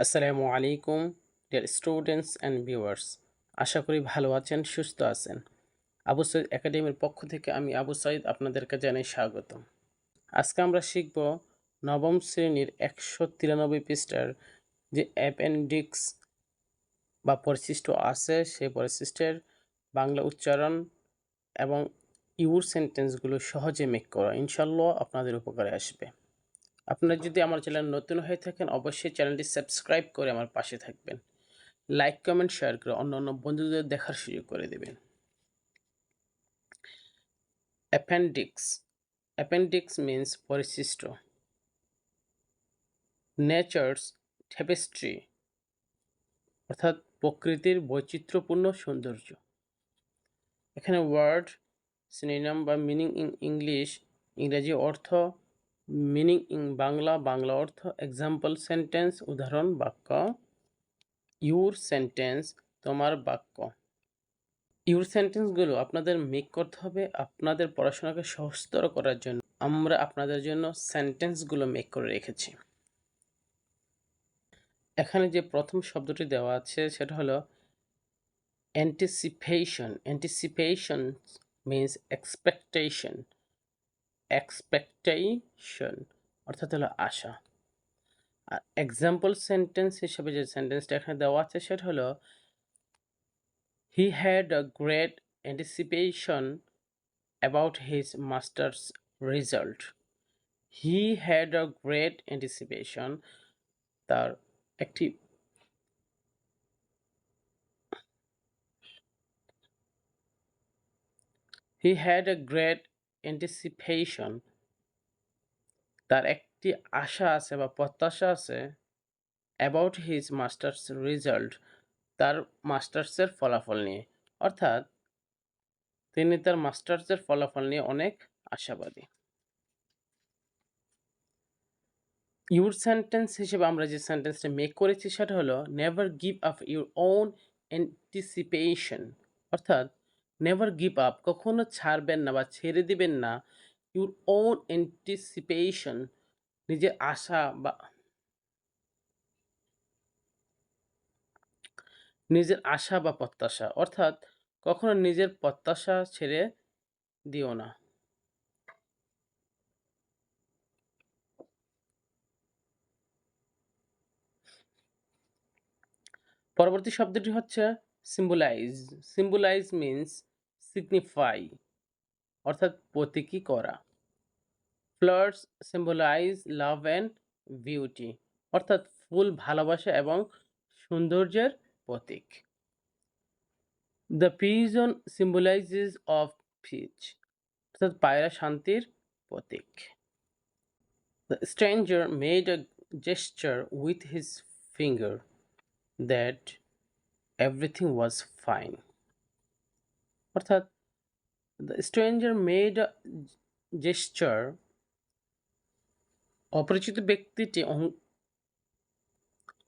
আসসালামু আলাইকুম dear students and viewers আশা করি ভালো আছেন, সুস্থ আছেন। আবু সৈদ একাডেমির পক্ষ থেকে আমি আবু সাইদ আপনাদেরকে জানাই স্বাগত আজকে আমরা শিখব নবম শ্রেণির একশো তিরানব্বই পৃষ্ঠার যে অ্যাপেন্ডিক্স বা পরিশিষ্ট আছে, সেই পরিশিষ্টের বাংলা উচ্চারণ এবং ইউর সেন্টেন্সগুলো সহজে মেক করা। ইনশাল্লাহ আপনাদের উপকারে আসবে। আপনারা যদি আমার চ্যানেল নতুন হয়ে থাকেন, অবশ্যই চ্যানেলটি সাবস্ক্রাইব করে আমার পাশে থাকবেন। লাইক, কমেন্ট, শেয়ার করে অন্য অন্য বন্ধুদের দেখার সুযোগ করে দেবেন। অ্যাপেন্ডিক্স। অ্যাপেন্ডিক্স মিন্স পরিশিষ্ট। নেচার্স টেপেস্ট্রি অর্থাৎ প্রকৃতির বৈচিত্র্যপূর্ণ সৌন্দর্য। এখানে ওয়ার্ড সিনেমাম বা মিনিং ইন ইংলিশ ইংরেজি অর্থ মিনিং ইন বাংলা বাংলা অর্থ এক্সাম্পল সেন্টেন্স উদাহরণ, বাক্য। ইউর সেন্টেন্স তোমার বাক্য। ইউর সেন্টেন্সগুলো আপনাদের মেক করতে হবে আপনাদের পড়াশোনাকে সহজতর করার জন্য। আমরা আপনাদের জন্য সেন্টেন্সগুলো মেক করে রেখেছি। এখানে যে প্রথম শব্দটি দেওয়া আছে সেটা হলো anticipation anticipation means expectation expectation অর্থাৎ হলো আশা। আর এক্সাম্পল সেন্টেন্স হিসেবে যে সেন্টেন্সটা এখানে দেওয়া আছে, সেটা হলো he had a great anticipation about his master's result he had a great anticipation তার একটি he had a great anticipation তার একটি আশা আছে বা প্রত্যাশা আছে অ্যাবাউট হিজ মাস্টার্স রেজাল্ট তার মাস্টার্সের ফলাফল নিয়ে। অর্থাৎ তিনি তার মাস্টার্সের ফলাফল নিয়ে অনেক আশাবাদী। ইউর সেন্টেন্স হিসেবে আমরা যে সেন্টেন্সটা মেক করেছি সেটা হলো never give up your own anticipation অর্থাৎ নেভার গিভ আপ কখনো ছাড়বেন না বা ছেড়ে দিবেন না। ইউর ওন অ্যান্টিসিপেশন নিজের আশা বা নিজের আশা বা প্রত্যাশা। অর্থাৎ কখনো নিজের প্রত্যাশা ছেড়ে দিও না। পরবর্তী শব্দটি হচ্ছে সিম্বলাইজ সিম্বলাইজ মিন্স সিগনিফাই অর্থাৎ প্রতীকী করা। Flowers symbolise love and beauty অর্থাৎ ফুল ভালোবাসা এবং সৌন্দর্যের প্রতীক। The pigeon symbolises of peace অর্থাৎ পায়রা শান্তির প্রতীক। The stranger made a gesture with his finger that everything was fine অর্থাৎ দ্য স্ট্রেঞ্জার মেড জেস্টার অপরিচিত ব্যক্তিটি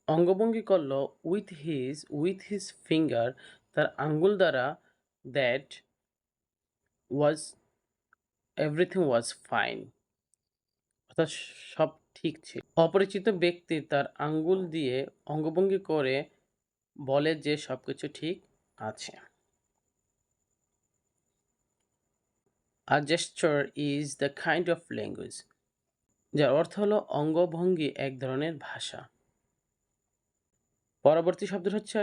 অঙ্গভঙ্গি করল with his with his finger তার আঙ্গুল দ্বারা that was everything was fine অর্থাৎ সব ঠিক ছিল। অপরিচিত ব্যক্তি তার আঙ্গুল দিয়ে অঙ্গভঙ্গি করে বলে যে সব কিছু ঠিক আছে। A gesture is the kind of language যার অর্থ হলো অঙ্গভঙ্গি এক ধরনের ভাষা। পরবর্তী শব্দ হচ্ছে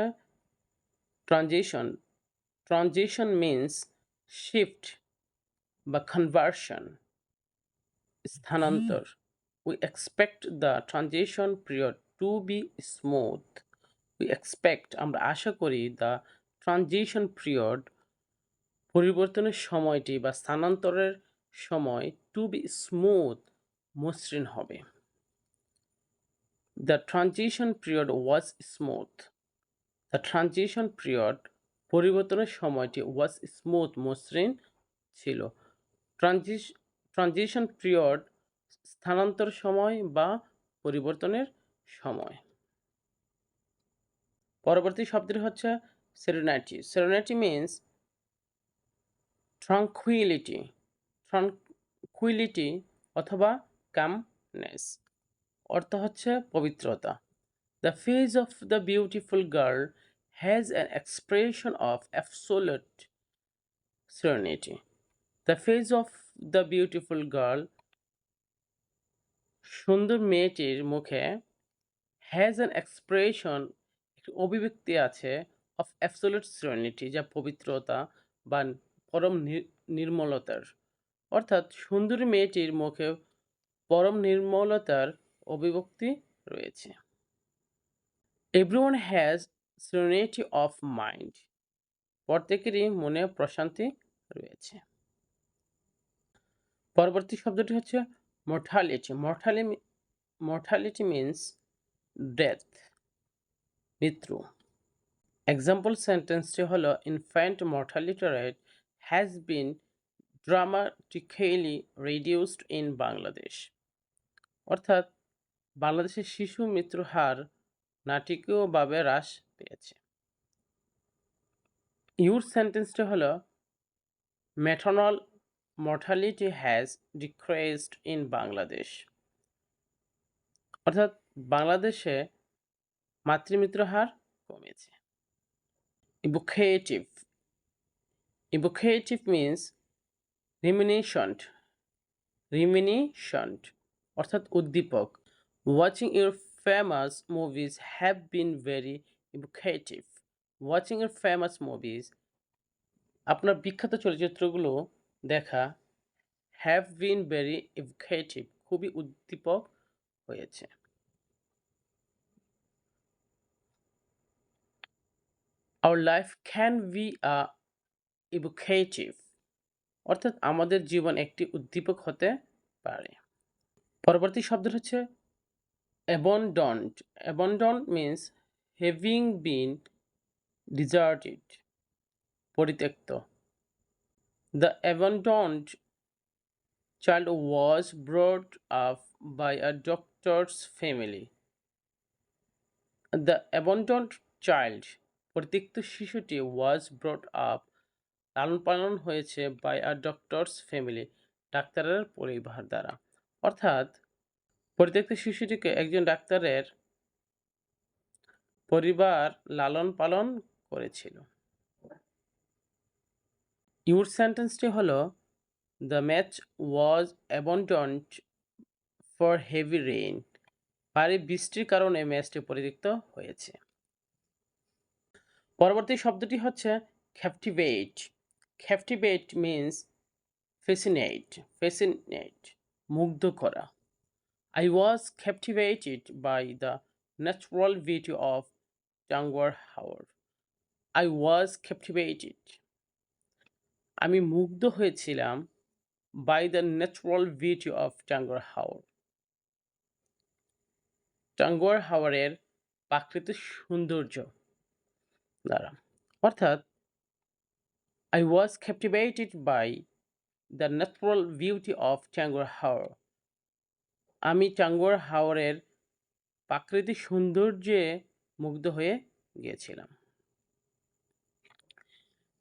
ট্রানজিশন ট্রানজিশন মিন্স শিফট বা কনভার্সন স্থানান্তর। We expect the transition period to be smooth we expect আমরা আশা করি দ্য ট্রানজিশন পিরিয়ড পরিবর্তনের সময়টি বা স্থানান্তরের সময় টু বি স্মুথ মসৃণ হবে। The transition period was smooth the transition period পরিবর্তনের সময়টি ওয়াজ স্মুথ মসৃণ ছিল। ট্রানজিশ ট্রানজিশন পিরিয়ড স্থানান্তর সময় বা পরিবর্তনের সময়। পরবর্তী শব্দটি হচ্ছে serenity serenity means tranquillity tranquillity অথবা কামনেস অর্থ হচ্ছে পবিত্রতা the face of the beautiful girl has an expression of absolute serenity. The face of the beautiful girl সুন্দর মেয়েটির মুখে হ্যাজ অ্যান এক্সপ্রেশন একটি অভিব্যক্তি আছে অফ অ্যাবসোলিউট সিরেনিটি যা পবিত্রতা বা পরম নির্মলতার। অর্থাৎ সুন্দরী মেয়েটির মুখে পরম নির্মলতার অভিব্যক্তি রয়েছে। Everyone has serenity of mind প্রত্যেকেরই মনে প্রশান্তি রয়েছে। পরবর্তী শব্দটি হচ্ছে mortality mortally mortality means death মৃত্যু। এক্সাম্পল সেন্টেন্সটি হলো infant mortality rate has been dramatically reduced in Bangladesh অর্থাৎ, বাংলাদেশের শিশু মৃত্যুর হার নাটকীয়ভাবে হ্রাস পেয়েছে। ইউর সেন্টেন্সটি হলো maternal mortality has decreased in Bangladesh. অর্থাৎ, বাংলাদেশে মাতৃমৃত্যুর হার কমেছে। ইভোকেটিভ ইভোকেটিভ মিন্স রিমিনেশন্ট রিমিনেশন্ট অর্থাৎ উদ্দীপক। Watching your famous movies have been very evocative watching your famous movies আপনার বিখ্যাত চলচ্চিত্রগুলো দেখা হ্যাভ বিন ভেরি ইভোকেটিভ খুবই উদ্দীপক হয়েছে। Our life can be a ইভোকেটিভ অর্থাৎ আমাদের জীবন একটি উদ্দীপক হতে পারে। পরবর্তী শব্দ হচ্ছে abandoned abandoned means having been deserted পরিত্যক্ত। The abandoned child was brought up by a doctor's family the abandoned child পরিত্যক্ত শিশুটি ওয়াজ ব্রড আপ লালন পালন হয়েছে বাই আ ডক্টরস ফ্যামিলি ডাক্তারের পরিবার দ্বারা। অর্থাৎ, পরিত্যক্ত শিশুটিকে একজন ডাক্তারের পরিবার লালন পালন করেছিল। ইউর সেন্টেন্সটি হলো the match was abandoned for heavy rain ভারী বৃষ্টির কারণে ম্যাচটি পরিত্যক্ত হয়েছে। পরবর্তী শব্দটি হচ্ছে captivate captivate means fascinate fascinate মুগ্ধ করা। I was captivated by the natural beauty of Tanguar Haor I was captivated আমি মুগ্ধ হয়েছিলাম by the natural beauty of Tanguar Haor Tanguar হাওয়ারের প্রাকৃতিক সৌন্দর্য। দ্বারা অর্থাৎ I was captivated by the natural beauty of Tanguar Haor আমি টাঙ্গুয়ার হাওয়ারের প্রাকৃতিক সৌন্দর্যে মুগ্ধ হয়ে গিয়েছিলাম।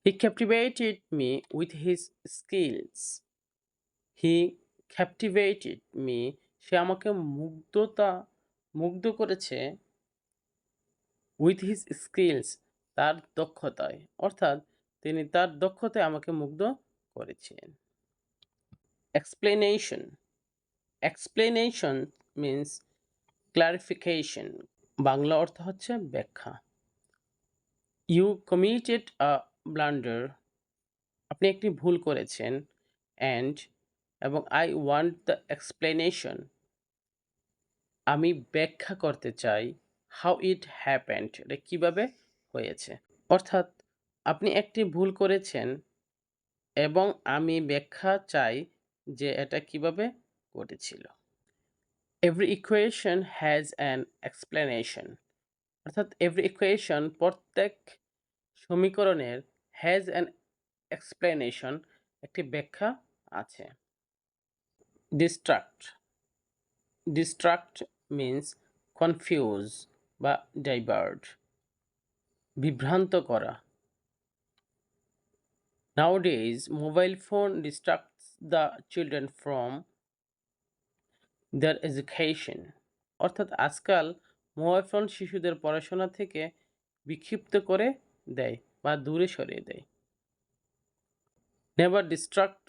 He captivated me with his skills he captivated me সে আমাকে মুগ্ধতা, মুগ্ধ করেছে উইথ হিজ স্কিলস তার দক্ষতায়। অর্থাৎ তিনি তার দক্ষতায় আমাকে মুগ্ধ করেছেন। Explanation explanation means clarification Bangla অর্থ হচ্ছে ব্যাখ্যা। ইউ কমিটেড আ ব্লান্ডার আপনি একটি ভুল করেছেন। অ্যান্ড এবং আই ওয়ান্ট দ্য এক্সপ্লেনেশন আমি ব্যাখ্যা করতে চাই। হাউ ইট হ্যাপেন্ড এটা কীভাবে হয়েছে? অর্থাৎ আপনি একটি ভুল করেছেন এবং আমি ব্যাখ্যা চাই যে এটা কীভাবে ঘটেছিল। Every equation has an explanation অর্থাৎ এভরি ইকুয়েশন প্রত্যেক সমীকরণের হ্যাজ অ্যান এক্সপ্লেনেশন একটি ব্যাখ্যা আছে। ডিস্ট্রাক্ট ডিস্ট্রাক্ট মিন্স কনফিউজ বা ডাইভার্ট বিভ্রান্ত করা। Nowadays, mobile phone distracts the children from their education. অর্থাৎ আজকাল মোবাইল ফোন শিশুদের পড়াশোনা থেকে বিক্ষিপ্ত করে দেয় বা দূরে সরিয়ে দেয়। Never distract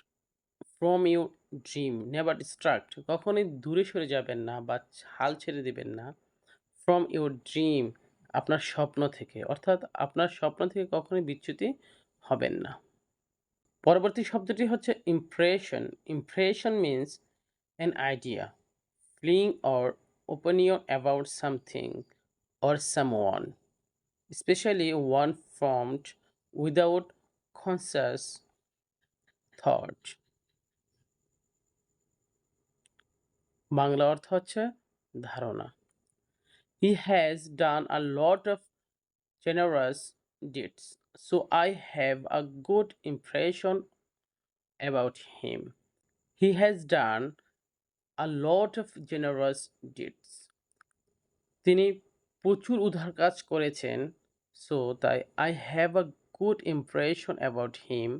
from you dream never distract কখনোই দূরে সরে যাবেন না বা হাল ছেড়ে দিবেন না ফ্রম ইউর ড্রিম আপনার স্বপ্ন থেকে। অর্থাৎ আপনার স্বপ্ন থেকে কখনোই বিচ্যুতি হবেন না। পরবর্তী শব্দটি হচ্ছে impression impression means an idea feeling or opinion about something or someone especially one formed without conscious thought Bangla অর্থ হচ্ছে ধারণা। He has done a lot of generous deeds so i have a good impression about him. He has done a lot of generous deeds. তিনি প্রচুর উদার কাজ করেছেন so তাই I have a good impression about him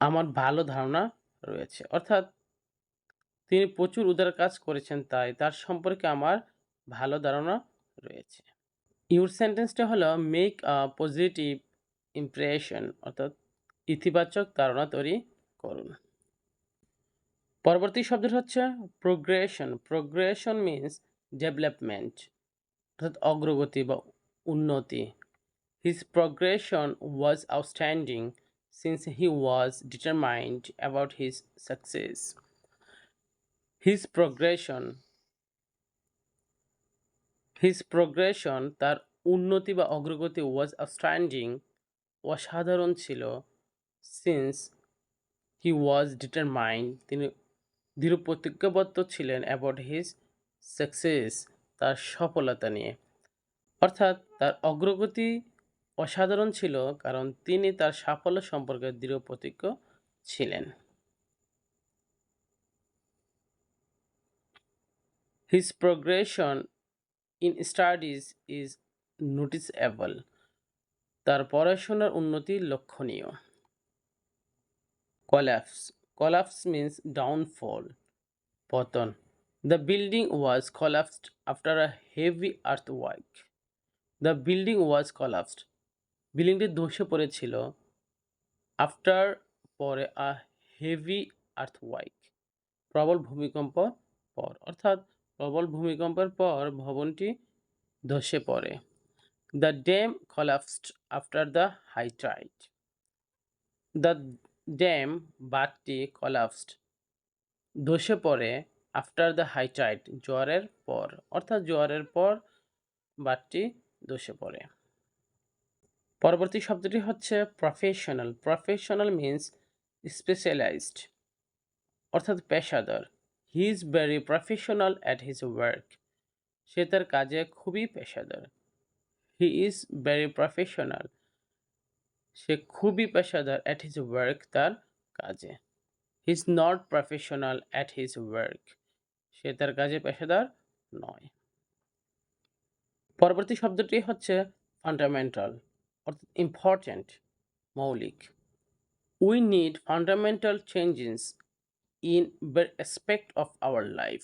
আমার ভালো ধারণা রয়েছে। অর্থাৎ তিনি প্রচুর উদার কাজ করেছেন, তাই তার সম্পর্কে আমার ভালো ধারণা রয়েছে। ইউর সেন্টেন্সটা হলো মেক আ পজিটিভ ইমপ্রেশন অর্থাৎ ইতিবাচক ধারণা তৈরি করুন। পরবর্তী শব্দটি হচ্ছে প্রোগ্রেশন প্রোগ্রেশন মিন্স ডেভেলপমেন্ট অর্থাৎ অগ্রগতি বা উন্নতি। His progression was outstanding since he was determined about his success his progression his progression তার উন্নতি বা অগ্রগতি ওয়াজ আউটস্ট্যান্ডিং অসাধারণ ছিল সিন্স হি ওয়াজ ডিটারমাইন্ড তিনি দৃঢ় প্রতিজ্ঞাবদ্ধ ছিলেন অ্যাবাউট হিজ সাকসেস তার সফলতা নিয়ে। অর্থাৎ তার অগ্রগতি অসাধারণ ছিল কারণ তিনি তার সাফল্য সম্পর্কে দৃঢ় প্রতিজ্ঞ ছিলেন। His progression in studies is noticeable তার পড়াশোনার উন্নতি লক্ষণীয় collapse collapse means downfall পতন the building was collapsed after a heavy earthquake the building was collapsed বিল্ডিংটি ধসে পড়েছিল আফটার পরে আ হেভি আর্থওয়াইক প্রবল ভূমিকম্প পর অর্থাৎ প্রবল ভূমিকম্পের পর ভবনটি ধসে পড়ে। The dam collapsed after the high tide the dam বাঁধটি collapsed ধসে পড়ে আফটার দ্য হাই টাইড জোয়ারের পর, অর্থাৎ জোয়ারের পর বাঁধটি ধসে পড়ে। পরবর্তী শব্দটি হচ্ছে প্রফেশনাল প্রফেশনাল মিন্স স্পেশালাইজড অর্থাৎ পেশাদার। He is very professional at his work সে তার কাজে খুবই পেশাদার। হি ইজ ভেরি প্রফেশনাল সে খুবই পেশাদার অ্যাট হিজ ওয়ার্ক তার কাজে। He is not professional at his work সে তার কাজে পেশাদার নয়। পরবর্তী শব্দটি হচ্ছে ফান্ডামেন্টাল অর্থাৎ ইম্পর্ট্যান্ট মৌলিক। We need fundamental changes in aspect of our life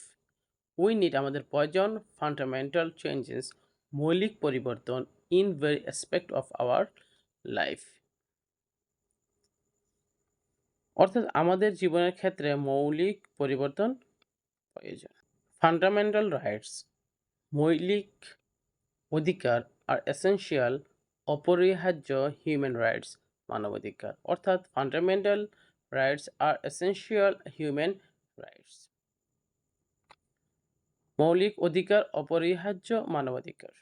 we need আমাদের প্রয়োজন ফান্ডামেন্টাল চেঞ্জেস মৌলিক পরিবর্তন in very aspect of our life অর্থাৎ আমাদের জীবনের ক্ষেত্রে মৌলিক পরিবর্তন প্রয়োজন। ফান্ডামেন্টাল রাইটস মৌলিক অধিকার আর এসেনশিয়াল অপরিহার্য হিউম্যান রাইটস মানবাধিকার। অর্থাৎ fundamental rights are essential human rights মৌলিক অধিকার, অপরিহার্য মানবাধিকার।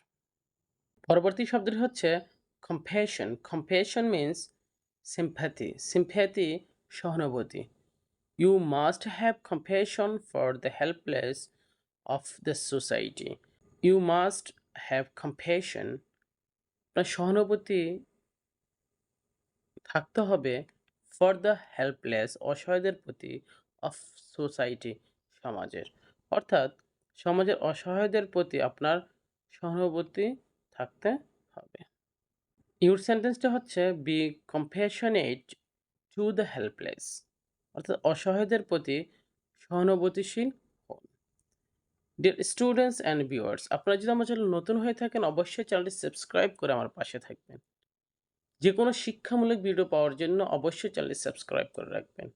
পরবর্তী শব্দটি হচ্ছে compassion compassion means sympathy sympathy সহানুভূতি। You must have compassion for the helpless of the society you must have compassion আপনার সহানুভূতি থাকতে হবে ফর দ্য হেল্পলেস অসহায়দের প্রতি অফ সোসাইটি সমাজের। অর্থাৎ, সমাজের অসহায়দের প্রতি আপনার সহানুভূতি থাকতে হবে। ইউর সেন্টেন্সটা হচ্ছে be compassionate to the helpless অর্থাৎ, অসহায়দের প্রতি সহানুভূতিশীল ডিয়ার স্টুডেন্টস অ্যান্ড ভিউয়ার্স আপনারা যদি আমার চ্যানেল নতুন হয়ে থাকেন, অবশ্যই চ্যানেলটি সাবস্ক্রাইব করে আমার পাশে থাকবেন। যে কোনো শিক্ষামূলক ভিডিও পাওয়ার জন্য অবশ্যই চ্যানেলটি সাবস্ক্রাইব করে রাখবেন।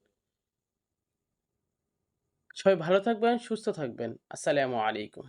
সবাই ভালো থাকবেন, সুস্থ থাকবেন। আসসালামু আলাইকুম।